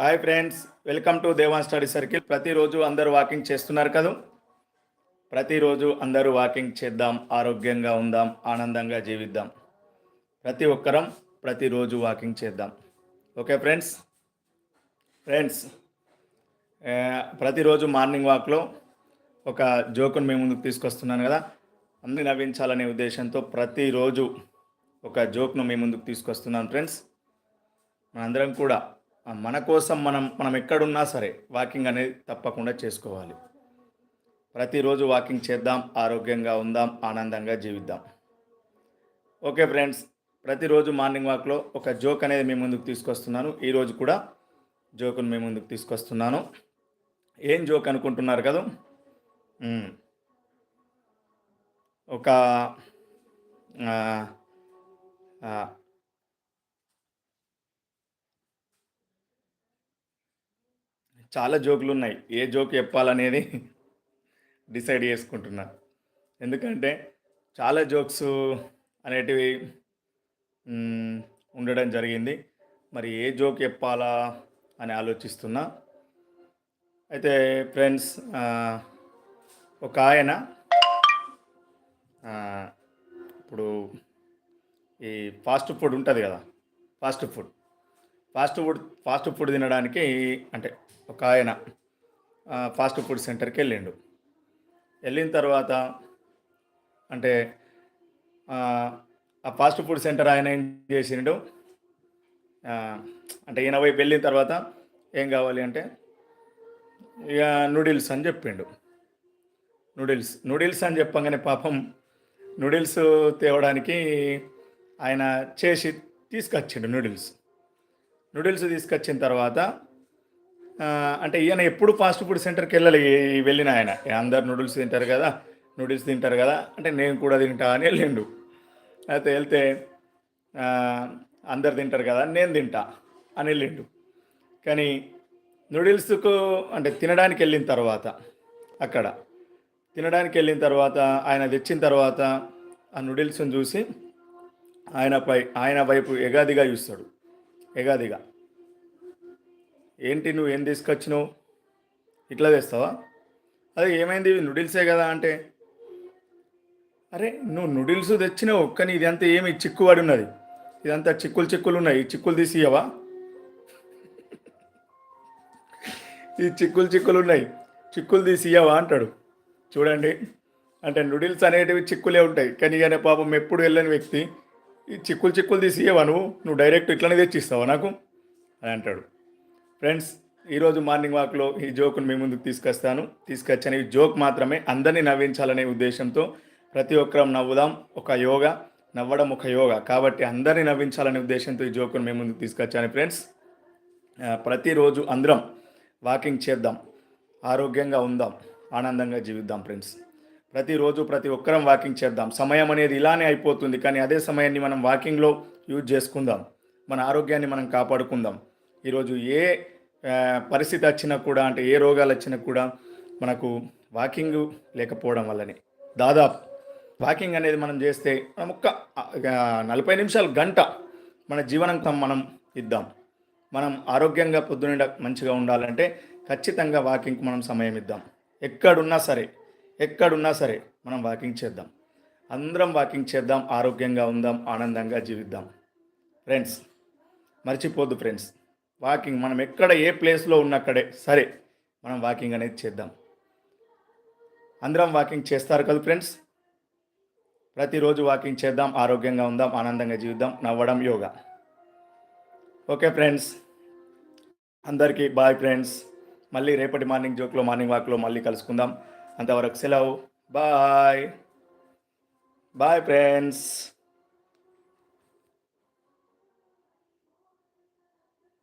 Hi friends welcome to Devan study circle. ప్రతిరోజు అందరూ walking చేస్తున్నారు కదా? ప్రతిరోజు అందరూ వాకింగ్ చేద్దాం ఆరోగ్యంగా ఉందాం ఆనందంగా జీవిద్దాం. ప్రతి ఒక్కరం ప్రతిరోజు వాకింగ్ చేద్దాం. Okay friends? ఫ్రెండ్స్ ప్రతిరోజు మార్నింగ్ వాక్లో ఒక జోకును మేము ముందుకు తీసుకొస్తున్నాను కదా? అన్ని నవ్వించాలనే ఉద్దేశంతో ప్రతిరోజు ఒక జోక్ను మీ ముందుకు తీసుకొస్తున్నాను ఫ్రెండ్స్. మనందరం కూడా మన కోసం మనం మనం ఎక్కడున్నా సరే వాకింగ్ అనేది తప్పకుండా చేసుకోవాలి. ప్రతిరోజు వాకింగ్ చేద్దాం ఆరోగ్యంగా ఉందాం ఆనందంగా జీవిద్దాం. ఓకే ఫ్రెండ్స్ ప్రతిరోజు మార్నింగ్ వాక్లో ఒక జోక్ అనేది మీ ముందుకు తీసుకొస్తున్నాను. ఈరోజు కూడా జోకును మీ ముందుకు తీసుకొస్తున్నాను. ఏం జోక్ అనుకుంటున్నారు కదా? ఒక ఆ, ఆ, చాలా జోకులు ఉన్నాయి ఏ జోక్ చెప్పాలనేది డిసైడ్ చేసుకుంటున్నా. ఎందుకంటే చాలా జోక్స్ అనేటివి ఉండడం జరిగింది. మరి ఏ జోక్ చెప్పాలా అని ఆలోచిస్తున్నా. అయితే ఫ్రెండ్స్ ఒక ఆయన ఇప్పుడు ఈ ఫాస్ట్ ఫుడ్ ఉంటుంది కదా? Fast food. Fast food fast food తినడానికి అంటే ఒక ఆయన ఫాస్ట్ ఫుడ్ సెంటర్కి వెళ్ళిండు. వెళ్ళిన తర్వాత అంటే ఆ, ఫాస్ట్ ఫుడ్ సెంటర్ ఆయన ఏం చేసిండు? అంటే ఈయన వైపు వెళ్ళిన తర్వాత ఏం కావాలి అంటే ఇక నూడిల్స్ అని చెప్పిండు. నూడిల్స్ నూడిల్స్ అని చెప్పంగానే పాపం నూడిల్స్ తేవడానికి ఆయన చేసి తీసుకొచ్చిండు నూడిల్స్. నూడిల్స్ తీసుకొచ్చిన తర్వాత అంటే ఈయన ఎప్పుడు ఫాస్ట్ ఫుడ్ సెంటర్కి వెళ్ళాలి వెళ్ళిన ఆయన. అందరు నూడిల్స్ తింటారు కదా నూడిల్స్ తింటారు కదా అంటే నేను కూడా తింటా అని వెళ్ళిండు. అయితే వెళ్తే అందరు తింటారు కదా నేను తింటా అని వెళ్ళిండు. కానీ నూడిల్స్కు అంటే తినడానికి వెళ్ళిన తర్వాత అక్కడ తినడానికి వెళ్ళిన తర్వాత ఆయన తెచ్చిన తర్వాత ఆ నూడిల్స్ని చూసి ఆయనపై ఆయన వైపు ఎగాదిగా చూస్తాడు. ఎగాదిగా ఏంటి నువ్వు ఏం తీసుకొచ్చినావు? ఇట్లా తెస్తావా? అదే ఏమైంది? ఇవి నూడిల్సే కదా అంటే. అరే నువ్వు నూడిల్స్ తెచ్చినావు కానీ ఇదంతా ఏమి చిక్కుబడి ఉన్నది? ఇదంతా చిక్కులు చిక్కులు ఉన్నాయి. ఈ చిక్కులు తీసి ఇయ్యవా ఈ చిక్కులు చిక్కులు ఉన్నాయి. చిక్కులు తీసి ఇయ్యవా అంటాడు. చూడండి. అంటే నూడిల్స్ అనేటివి చిక్కులే ఉంటాయి. కానీ కానీ పాపం ఎప్పుడు వెళ్ళని వ్యక్తి ఈ చిక్కులు చిక్కులు తీసి ఇయ్యవా నువ్వు? నువ్వు డైరెక్ట్ ఇట్లనే తెచ్చిస్తావా నాకు? అని అంటాడు. ఫ్రెండ్స్ ఈరోజు మార్నింగ్ వాక్లో ఈ జోక్ను మీ ముందుకు తీసుకొస్తాను. తీసుకొచ్చాను ఈ జోక్ మాత్రమే అందరినీ నవ్వించాలనే ఉద్దేశంతో ప్రతి ఒక్కరం నవ్వుదాం. ఒక యోగా నవ్వడం ఒక యోగా. కాబట్టి అందరినీ నవ్వించాలనే ఉద్దేశంతో ఈ జోక్ను మీ ముందుకు తీసుకొచ్చాను ఫ్రెండ్స్. ప్రతిరోజు అందరం వాకింగ్ చేద్దాం. ఆరోగ్యంగా ఉందాం. ఆనందంగా జీవిద్దాం ఫ్రెండ్స్. ప్రతిరోజు ప్రతి ఒక్కరం వాకింగ్ చేద్దాం. సమయం అనేది ఇలానే అయిపోతుంది కానీ అదే సమయాన్ని మనం వాకింగ్లో యూజ్ చేసుకుందాం. మన ఆరోగ్యాన్ని మనం కాపాడుకుందాం. ఈరోజు ఏ పరిస్థితి వచ్చినా కూడా అంటే ఏ రోగాలు వచ్చినా కూడా మనకు వాకింగ్ లేకపోవడం వల్లనే. దాదాపు వాకింగ్ అనేది మనం చేస్తే మనం ఒక్క నలభై నిమిషాలు గంట మన జీవనం మనం ఇద్దాం. మనం ఆరోగ్యంగా పొద్దున మంచిగా ఉండాలంటే ఖచ్చితంగా వాకింగ్కి మనం సమయం ఇద్దాం. ఎక్కడున్నా సరే ఎక్కడున్నా సరే మనం వాకింగ్ చేద్దాం. అందరం వాకింగ్ చేద్దాం ఆరోగ్యంగా ఉందాం ఆనందంగా జీవిద్దాం. ఫ్రెండ్స్ మర్చిపోద్దు ఫ్రెండ్స్ వాకింగ్ మనం ఎక్కడ ఏ ప్లేస్లో ఉన్నక్కడే సరే మనం వాకింగ్ అనేది చేద్దాం. అందరం వాకింగ్ చేస్తారు కదా ఫ్రెండ్స్ ప్రతిరోజు వాకింగ్ చేద్దాం ఆరోగ్యంగా ఉందాం ఆనందంగా జీవిద్దాం నవ్వడం యోగా. ఓకే ఫ్రెండ్స్ అందరికీ బాయ్ ఫ్రెండ్స్ మళ్ళీ రేపటి మార్నింగ్ జోక్లో మార్నింగ్ వాక్లో మళ్ళీ కలుసుకుందాం. అంతవరకు సెలవు. బాయ్. Bye friends.